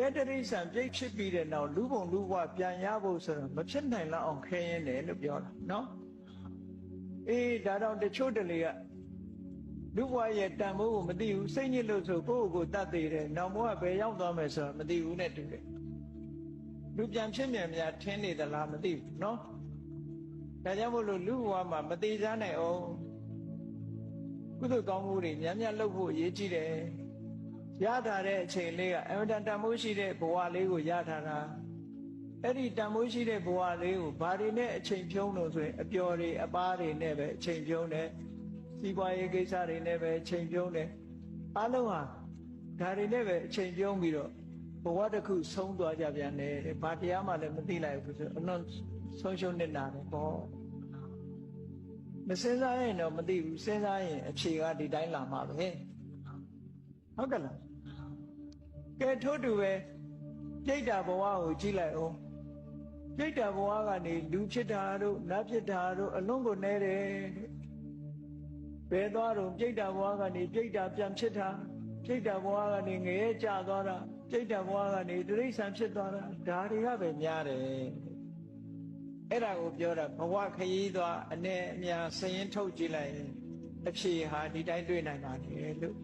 ရတရိษံပြိတ်ဖြစ်ပြီးတဲ့နောက်လူပုံလူဘဝပြန်ရဖို့ဆိုတော့မဖြစ်နိုင်လောက်အောင်ခဲရင်တယ်လို့ပြောတာနော်အေးဒါတော့တချို့တလေကလူဘဝရဲ့တန်ဖိုးကိုမသိဘူးစိတ်ညစ်လို့ဆိုကိုယ့်ကိုယ်တတ်သေးတယ်နောက်ဘဝဘယ်ရောက်သွားမယ်ဆိုတော့မသိဘူးနဲ့တူတယ်လူပြန်ဖြစ်မြန်များထင်းနေသလားမသိဘူးနော်ဒါကြောင့်မို့လို့လူဘဝမှာမသေးစားနိုင်အောင်ကုသိုလ်ကောင်းမှုတွေများများလုပ်ဖို့အရေးကြီးတယ် ရထားတဲ့အချိန်လေးကအမတန်တန်မိုးရှိတဲ့ဘဝလေးကိုရထားတာအဲ့ဒီတန်မိုးရှိတဲ့ဘဝလေးကိုဘာတွေနဲ့အချိန်ဖြုံးလို့ဆိုရင်အပျော်တွေအပားတွေနဲ့ပဲအချိန်ဖြုံးတယ်စီးပွားရေးကိစ္စတွေနဲ့ပဲအချိန်ဖြုံးတယ်အလုံးဟာဒါတွေနဲ့ပဲအချိန်ဖြုံးပြီးတော့ဘဝတစ်ခုဆုံးသွားကြပြန်တယ်တဲ့ဘာတရားမှလည်းမသိလိုက်ဘူးဆိုအလွန်ဆုံးရှုံးနေတာပဲပေါ့မစင်စားရင်တော့မသိဘူးစဉ်းစားရင်အဖြေကဒီတိုင်းလာမှာပဲဟုတ်ကဲ့လား ကဲထို့တူပဲပြိတ္တာဘဝကိုကြည့်လိုက်အောင်ပြိတ္တာဘဝကနေလူဖြစ်တာတို့နတ်ဖြစ်တာတို့အလုံးကိုနဲတယ်တဲ့ဘယ်သွားတော့ပြိတ္တာဘဝကနေပြိတ္တာပြန်ဖြစ်တာပြိတ္တာဘဝကနေငရဲကျသွားတာပြိတ္တာဘဝကနေတိရစ္ဆာန်ဖြစ်သွားတာဒါတွေကပဲများတယ်အဲ့ဒါကိုပြောတာဘဝခရီးသွားအနဲ့အများစရင်ထုတ်ကြည့်လိုက်ရင်အဖြေဟာဒီတိုင်းတွေ့နိုင်ပါတယ်လို့